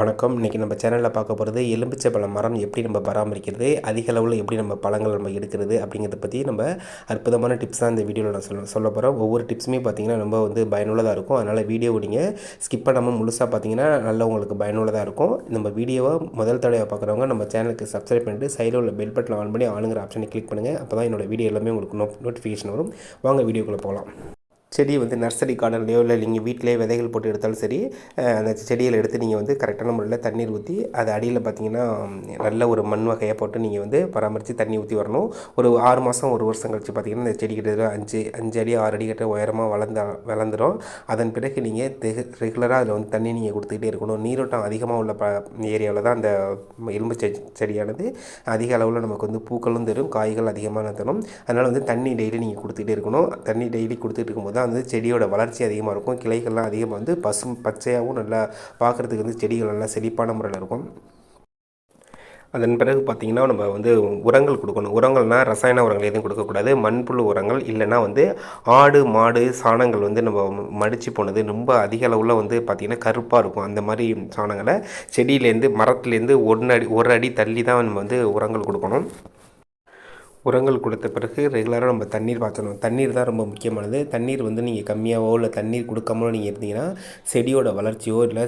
வணக்கம். இன்றைக்கி நம்ம சேனலில் பார்க்க போகிறது எலும்பிச்சை பழம் மரம் எப்படி நம்ம பராமரிக்கிறது அதிக அளவில் எப்படி நம்ம பழங்கள் நம்ம எடுக்கிறது அப்படிங்கிறத பற்றி நம்ம அற்புதமான டிப்ஸ் தான் இந்த வீடியோவில் நான் சொல்ல சொல்ல போகிறோம் ஒவ்வொரு டிப்ஸுமே பார்த்தீங்கன்னா ரொம்ப வந்து பயனுள்ளதாக இருக்கும். அதனால் வீடியோவை நீங்கள் ஸ்கிப் பண்ணாமல் முழுசாக பார்த்தீங்கன்னா நல்லா உங்களுக்கு பயனுள்ளதாக இருக்கும். நம்ம வீடியோவை முதல் தடவை பார்க்குறவங்க நம்ம சேனலுக்கு சப்ஸ்கிரைப் பண்ணிட்டு சைடில் உள்ள பெல் பட்டன் ஆன் பண்ணி ஆளுங்கிற ஆப்ஷனை கிளிக் பண்ணுங்கள் அப்போ தான் என்னோட வீடியோ எல்லாமே உங்களுக்கு நோ நோட்டிஃபிகேஷன் வரும். வாங்க வீடியோக்குள்ளே போகலாம். செடி வந்து நர்சரி கார்டன்லையோ இல்லை நீங்கள் வீட்டிலே விதைகள் போட்டு எடுத்தாலும் சரி அந்த செடிகளை எடுத்து நீங்கள் வந்து கரெக்டான முறையில் தண்ணீர் ஊற்றி அது அடியில் பார்த்தீங்கன்னா நல்ல ஒரு மண் வகையாக போட்டு நீங்கள் வந்து பராமரித்து தண்ணி ஊற்றி வரணும். ஒரு ஆறு மாதம் ஒரு வருஷம் கழிச்சு பார்த்தீங்கன்னா இந்த செடி கிட்ட அஞ்சு அஞ்சு அடி ஆறு அடி கிட்ட உயரமாக வளர்ந்த வளர்ந்துடும். அதன் பிறகு நீங்கள் தெகு ரெகுலராக அதில் வந்து தண்ணி நீங்கள் கொடுத்துக்கிட்டே இருக்கணும். நீரோட்டம் அதிகமாக உள்ள ப ஏரியாவில் தான் அந்த எலும்பு செ செடியானது அதிக அளவில் நமக்கு வந்து பூக்களும் தரும் காய்கள் அதிகமாக தரும். அதனால் வந்து தண்ணி டெய்லி நீங்கள் கொடுத்துக்கிட்டே இருக்கணும். தண்ணி டெய்லி கொடுத்துட்டு இருக்கும்போது தான் வந்து செடியோட வளர்ச்சி அதிகமாக இருக்கும். கிளைகள்லாம் அதிகமாக வந்து பசும் பச்சையாகவும் நல்லா பார்க்குறதுக்கு வந்து செடிகள் நல்லா செழிப்பான முறையில் இருக்கும். அதன் பிறகு பார்த்திங்கன்னா நம்ம வந்து உரங்கள் கொடுக்கணும். உரங்கள்னால் ரசாயன உரங்கள் எதுவும் கொடுக்கக்கூடாது மண்புழு உரங்கள் இல்லைன்னா வந்து ஆடு மாடு சாணங்கள் வந்து நம்ம மடித்து போனது ரொம்ப அதிக அளவில் வந்து பார்த்திங்கன்னா கருப்பாக இருக்கும். அந்த மாதிரி சாணங்களை செடியிலேருந்து மரத்துலேருந்து ஒன்று அடி ஒரு அடி தள்ளி தான் நம்ம வந்து உரங்கள் கொடுக்கணும். உரங்கள் கொடுத்த பிறகு ரெகுலராக நம்ம தண்ணீர் பாய்ச்சணும். தண்ணீர் தான் ரொம்ப முக்கியமானது. தண்ணீர் வந்து நீங்கள் கம்மியாகவோ இல்லை தண்ணீர் கொடுக்காமலோ நீங்கள் இருந்தீங்கன்னா செடியோட வளர்ச்சியோ இல்லை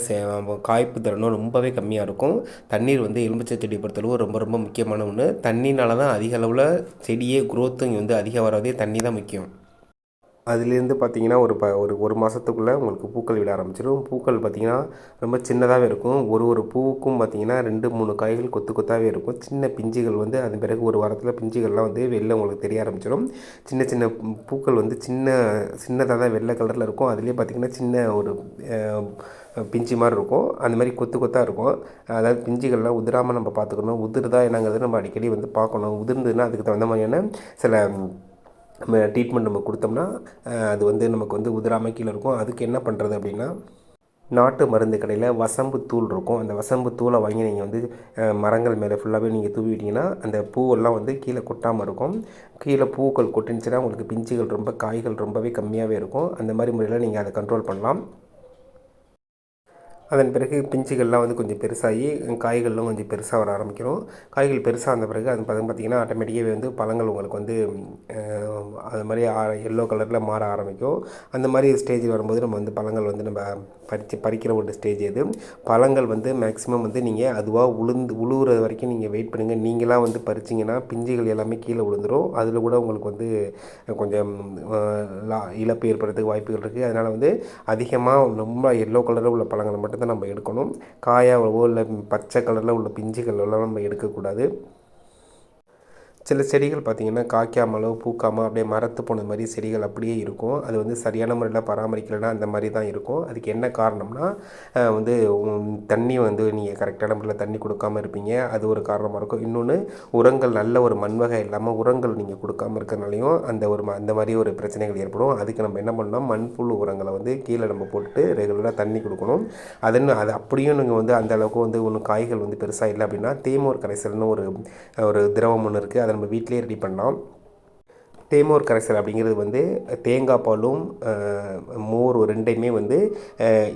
காய்ப்பு திறனோ ரொம்பவே கம்மியாக இருக்கும். தண்ணீர் வந்து எலுமிச்சை செடி பொறுத்தளவு ரொம்ப ரொம்ப முக்கியமான ஒன்று தண்ணினால தான் அதிக அளவில் செடியே குரோத்தும் வந்து அதிகம் வராதே தண்ணி தான் முக்கியம். அதுலேருந்து பார்த்தீங்கன்னா ஒரு ப ஒரு ஒரு மாதத்துக்குள்ளே உங்களுக்கு பூக்கள் விட ஆரம்பிச்சிடும். பூக்கள் பார்த்திங்கன்னா ரொம்ப சின்னதாகவே இருக்கும். ஒரு ஒரு பூவுக்கும் பார்த்திங்கன்னா ரெண்டு மூணு காய்கள் கொத்து கொத்தாகவே இருக்கும். சின்ன பிஞ்சுகள் வந்து அது பிறகு ஒரு வாரத்தில் பிஞ்சுகள்லாம் வந்து வெளில உங்களுக்கு தெரிய ஆரம்பிச்சிடும். சின்ன சின்ன பூக்கள் வந்து சின்ன சின்னதாக தான் வெள்ளை கலரில் இருக்கும். அதுலேயே பார்த்திங்கன்னா சின்ன ஒரு பிஞ்சு மாதிரி இருக்கும். அந்த மாதிரி கொத்து கொத்தாக இருக்கும். அதாவது பிஞ்சுகள்லாம் உதிராமல் நம்ம பார்த்துக்கணும். உதிருதா என்னங்கிறது நம்ம அடிக்கடி வந்து பார்க்கணும். உதிர்ந்ததுன்னா அதுக்கு தகுந்த மாதிரியான சில நம்ம ட்ரீட்மெண்ட் நம்ம கொடுத்தோம்னா அது வந்து நமக்கு வந்து உதிராமல் கீழே இருக்கும். அதுக்கு என்ன பண்ணுறது அப்படின்னா நாட்டு மருந்து கடையில் வசம்பு தூள் இருக்கும். அந்த வசம்பு தூளை வாங்கி நீங்கள் வந்து மரங்கள் மேலே ஃபுல்லாகவே நீங்கள் தூவிட்டிங்கன்னா அந்த பூவெல்லாம் வந்து கீழே கொட்டாமல் இருக்கும். கீழே பூக்கள் கொட்டுனுச்சுன்னா உங்களுக்கு பிஞ்சுகள் ரொம்ப காய்கள் ரொம்பவே கம்மியாகவே இருக்கும். அந்த மாதிரி முறையில் நீங்கள் அதை கண்ட்ரோல் பண்ணலாம். அதன் பிறகு பிஞ்சுகள்லாம் வந்து கொஞ்சம் பெருசாகி காய்கள்லாம் கொஞ்சம் பெருசாக வர ஆரம்பிக்கிறோம். காய்கள் பெருசாக வந்த பிறகு அது பார்த்திங்கன்னா ஆட்டோமேட்டிக்காகவே வந்து பழங்கள் உங்களுக்கு வந்து அது மாதிரி எல்லோ கலரில் மாற ஆரம்பிக்கும். அந்த மாதிரி ஸ்டேஜ் வரும்போது நம்ம வந்து பழங்கள் வந்து நம்ம பறித்து பறிக்கிற ஒரு ஸ்டேஜ் இது. பழங்கள் வந்து மேக்ஸிமம் வந்து நீங்கள் அதுவாக உளுந்து உழுவுறது வரைக்கும் நீங்கள் வெயிட் பண்ணுங்கள் நீங்களாக வந்து பறிச்சிங்கன்னா பிஞ்சுகள் எல்லாமே கீழே விழுந்துடும் அதில் கூட உங்களுக்கு வந்து கொஞ்சம் இழப்பு ஏற்படுறதுக்கு வாய்ப்புகள் இருக்குது அதனால் வந்து அதிகமாக ரொம்ப எல்லோ கலரில் உள்ள பழங்களை மட்டும் மட்டும்தான் நம்ம எடுக்கணும். காயாகவோ இல்லை பச்சை கலரில் உள்ள பிஞ்சு எல்லாம் நம்ம எடுக்கக்கூடாது. சில செடிகள் பார்த்திங்கன்னா காய்க்காமலோ பூக்காமல் அப்படியே மரத்து போன மாதிரி செடிகள் அப்படியே இருக்கும். அது வந்து சரியான முறையில் பராமரிக்கலைன்னா அந்த மாதிரி தான் இருக்கும். அதுக்கு என்ன காரணம்னா வந்து தண்ணி வந்து நீங்கள் கரெக்டான முறையில் தண்ணி கொடுக்காம இருப்பீங்க. அது ஒரு காரணமாக இருக்கும். இன்னொன்று உரங்கள் நல்ல ஒரு மண் வகை இல்லாமல் உரங்கள் நீங்கள் கொடுக்காம இருக்கிறனாலையும் அந்த ஒரு அந்த மாதிரி ஒரு பிரச்சனைகள் ஏற்படும். அதுக்கு நம்ம என்ன பண்ணோம் மண்புழு உரங்களை வந்து கீழே நம்ம போட்டுட்டு ரெகுலராக தண்ணி கொடுக்கணும். அதுன்னு அது அப்படியும் நீங்கள் வந்து அந்த அளவுக்கு வந்து ஒன்றும் காய்கள் வந்து பெருசாக இல்லை அப்படின்னா தேமோர் கரைசல்னு ஒரு ஒரு திரவம் ஒன்று இருக்குது அதை நம்ம வீட்டிலே ரெடி பண்ணலாம். தேமோர் கரைசல் அப்படிங்கிறது வந்து தேங்காய் பாலும் மோர் ரெண்டையுமே வந்து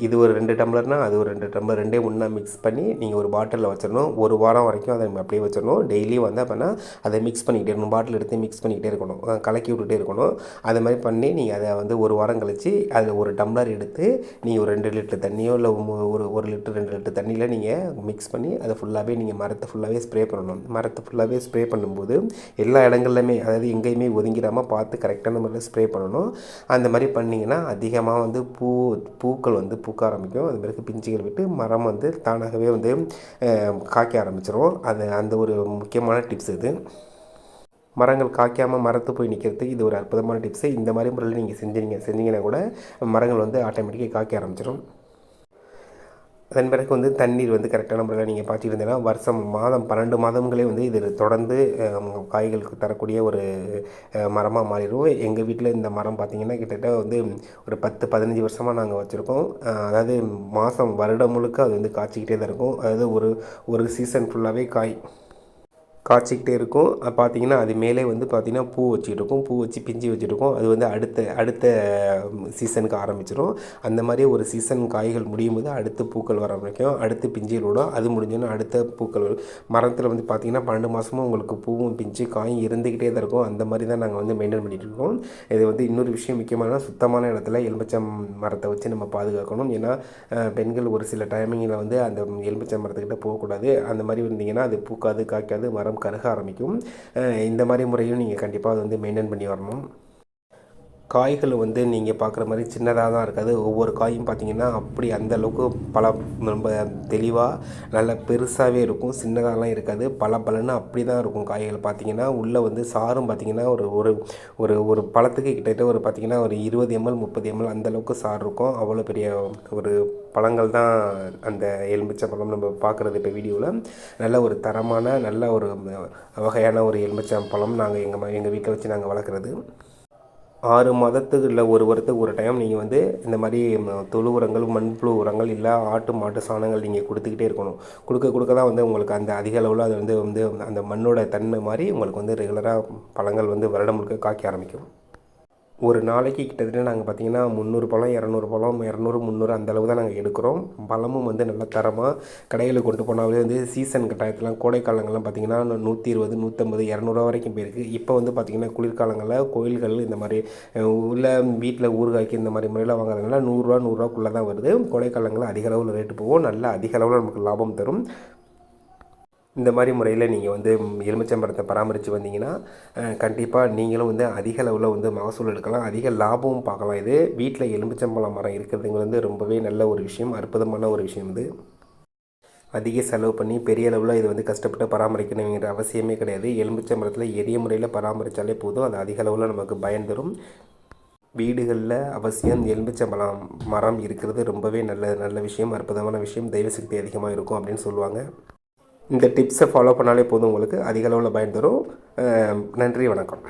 இது ஒரு ரெண்டு டம்ளர்னால் அது ஒரு ரெண்டு டம்ளர் ரெண்டே ஒன்றா மிக்ஸ் பண்ணி நீங்கள் ஒரு பாட்டிலில் வச்சிடணும் ஒரு வாரம் வரைக்கும் அதை அப்படியே வச்சிடணும் டெய்லியும் வந்து அப்படின்னா அதை மிக்ஸ் பண்ணிக்கிட்டே இருக்கணும். பாட்டில் எடுத்து மிக்ஸ் பண்ணிக்கிட்டே இருக்கணும். கலக்கி விட்டுட்டே இருக்கணும். அது மாதிரி பண்ணி நீங்கள் அதை வந்து ஒரு வாரம் கழித்து அதில் ஒரு டம்ளர் எடுத்து நீங்கள் ஒரு ரெண்டு லிட்டர் தண்ணியோ இல்லை ஒரு ஒரு லிட்டர் ரெண்டு லிட்டர் தண்ணியில் நீங்கள் மிக்ஸ் பண்ணி அதை ஃபுல்லாகவே நீங்கள் மரத்தை ஃபுல்லாகவே ஸ்ப்ரே பண்ணணும். மரத்தை ஃபுல்லாகவே ஸ்ப்ரே பண்ணும்போது எல்லா இடங்கள்லையுமே அதாவது எங்கேயுமே ஒதுங்கி ஒதுங்கிடாமல் பார்த்து கரெக்டான முறையில் ஸ்ப்ரே பண்ணணும். அந்த மாதிரி பண்ணிங்கன்னா அதிகமாக வந்து பூ பூக்கள் வந்து பூக்க ஆரம்பிக்கும். அது பிறகு பிஞ்சுகள் விட்டு மரம் வந்து தானாகவே வந்து காய்க்க ஆரம்பிச்சிடும் அது அந்த ஒரு முக்கியமான டிப்ஸ் இது. மரங்கள் காய்க்காமல் மரத்து போய் நிற்கிறதுக்கு இது ஒரு அற்புதமான டிப்ஸு இந்த மாதிரி முறையில் நீங்கள் செஞ்சீங்க செஞ்சீங்கன்னா கூட மரங்கள் வந்து ஆட்டோமேட்டிக்காக காய்க்க ஆரம்பிச்சிடும் அதன் பிறகு வந்து தண்ணீர் வந்து கரெக்டான முறையில் நீங்கள் பாய்ச்சிருந்தீங்கன்னா வருஷம் மாதம் பன்னெண்டு மாதங்களே வந்து இது தொடர்ந்து காய்களுக்கு தரக்கூடிய ஒரு மரமாக மாறிடும். எங்கள் வீட்டில் இந்த மரம் பார்த்திங்கன்னா கிட்டத்தட்ட வந்து ஒரு பத்து பதினஞ்சு வருஷமாக நாங்கள் வச்சுருக்கோம். அதாவது மாதம் வருடம் முழுக்க அது வந்து காய்ச்சிக்கிட்டே தான் இருக்கும். அதாவது ஒரு ஒரு சீசன் ஃபுல்லாகவே காய் காய்ச்சிக்கிட்டே இருக்கும். அது பார்த்தீங்கன்னா அது மேலே வந்து பார்த்திங்கன்னா பூ வச்சுக்கிட்டு இருக்கும் பூ வச்சு பிஞ்சு வச்சுருக்கும் அது வந்து அடுத்த அடுத்த சீசனுக்கு ஆரம்பிச்சிடும் அந்த மாதிரி ஒரு சீசன் காய்கள் முடியும் போது அடுத்த பூக்கள் வர ஆரம்பிக்கும். அடுத்து பிஞ்சில் விடும். அது முடிஞ்சோன்னா அடுத்த பூக்கள் மரத்தில் வந்து பார்த்தீங்கன்னா பன்னெண்டு மாதமும் உங்களுக்கு பூவும் பிஞ்சு காயும் இருந்துக்கிட்டே தான் இருக்கும். அந்த மாதிரி தான் நாங்கள் வந்து மெயின்டைன் பண்ணிகிட்டு இருக்கோம். இது வந்து இன்னொரு விஷயம் முக்கியமான சுத்தமான இடத்துல எலுமிச்சம் மரத்தை வச்சு நம்ம பாதுகாக்கணும். ஏன்னா பெண்கள் ஒரு சில டைமிங்கில் வந்து அந்த எலுமிச்சம் மரத்துக்கிட்ட போகக்கூடாது. அந்த மாதிரி இருந்தீங்கன்னா அது பூக்காது காய்க்காது மரம் கருக ஆரம்பிக்கும். இந்த மாதிரி முறையும் நீங்கள் கண்டிப்பாக அதை வந்து மெயின்டைன் பண்ணி வரணும். காய்கள் வந்து நீங்கள் பார்க்குற மாதிரி சின்னதாக தான் இருக்காது ஒவ்வொரு காயும் பார்த்தீங்கன்னா அப்படி அந்த அளவுக்கு பல ரொம்ப தெளிவாக நல்ல பெருசாகவே இருக்கும். சின்னதாகலாம் இருக்காது. பல பலன்னு அப்படி தான் இருக்கும் காய்கள். பார்த்தீங்கன்னா உள்ளே வந்து சாரும் பார்த்தீங்கன்னா ஒரு ஒரு ஒரு ஒரு பழத்துக்கு கிட்டத்தட்ட ஒரு பார்த்தீங்கன்னா ஒரு இருபது எம்எல் முப்பது எம்எல் அந்த அளவுக்கு சாறு இருக்கும். அவ்வளோ பெரிய ஒரு பழங்கள் தான் அந்த எலுமிச்சை பழம் நம்ம பார்க்குறது இப்போ வீடியோவில் நல்ல ஒரு தரமான நல்ல ஒரு வகையான ஒரு எலுமிச்சை பழம் நாங்கள் எங்கள் எங்கள் வீட்டில் வச்சு நாங்கள் வளர்க்குறது. ஆறு மாதத்துக்கு இல்லை ஒரு வாரத்துக்கு ஒரு டைம் நீங்கள் வந்து இந்த மாதிரி தொழு உரங்கள் மண்புழு உரங்கள் இல்லை ஆட்டு மாட்டு சாணங்கள் நீங்கள் கொடுத்துக்கிட்டே இருக்கணும். கொடுக்க கொடுக்க தான் வந்து உங்களுக்கு அந்த அதிக அளவில் அது வந்து வந்து அந்த மண்ணோட தன்மை மாதிரி உங்களுக்கு வந்து ரெகுலராக பழங்கள் வந்து வருடம் முழுக்க காய்க்க ஆரம்பிக்கும். ஒரு நாளைக்கு கிட்டத்தட்ட நாங்கள் பார்த்தீங்கன்னா முந்நூறு பழம் இரநூறு பழம் இரநூறு முந்நூறு அந்தளவு தான் நாங்கள் எடுக்கிறோம். பழமும் வந்து நல்ல தரமாக கடையில் கொண்டு போனாலே வந்து சீசன் கட்டாயத்துலாம் கோடைக்காலங்கள்லாம் பார்த்தீங்கன்னா நூற்றி இருபது நூற்றம்பது இரநூறுவா வரைக்கும் போயிருக்கு. இப்போ வந்து பார்த்தீங்கன்னா குளிர்காலங்களில் கோயில்கள் இந்த மாதிரி உள்ள வீட்டில் ஊறுகாய்க்கு இந்த மாதிரி முறையில் வாங்குறதுனால நூறுரூவா நூறுரூவாக்குள்ளே தான் வருது. கோடைக்காலங்களில் அதிக அளவில் ரேட்டு போகும். நல்ல அதிக அளவில் நமக்கு லாபம் தரும். இந்த மாதிரி முறையில் நீங்கள் வந்து எலுமிச்சம்பரத்தை பராமரித்து வந்தீங்கன்னா கண்டிப்பாக நீங்களும் வந்து அதிக அளவில் வந்து மகசூல் எடுக்கலாம். அதிக லாபமும் பார்க்கலாம். இது வீட்டில் எலுமிச்சம்பழம் மரம் இருக்கிறதுங்கிறது வந்து ரொம்பவே நல்ல ஒரு விஷயம். அற்புதமான ஒரு விஷயம் இது. அதிக செலவு பண்ணி பெரிய அளவில் இது வந்து கஷ்டப்பட்டு பராமரிக்கணுங்கிற அவசியமே கிடையாது. எலுமிச்சை மரத்தில் எளிய முறையில் பராமரித்தாலே போதும். அது அதிக அளவில் நமக்கு பயன் தரும். வீடுகளில் அவசியம் எலுமிச்சம்பழம் மரம் இருக்கிறது ரொம்பவே நல்ல நல்ல விஷயம். அற்புதமான விஷயம். தெய்வ சக்தி அதிகமாக இருக்கும் அப்படின்னு சொல்லுவாங்க. இந்த டிப்ஸை ஃபாலோ பண்ணாலே போதும் உங்களுக்கு. அதிக அளவில் பயன் தரும். நன்றி வணக்கம்.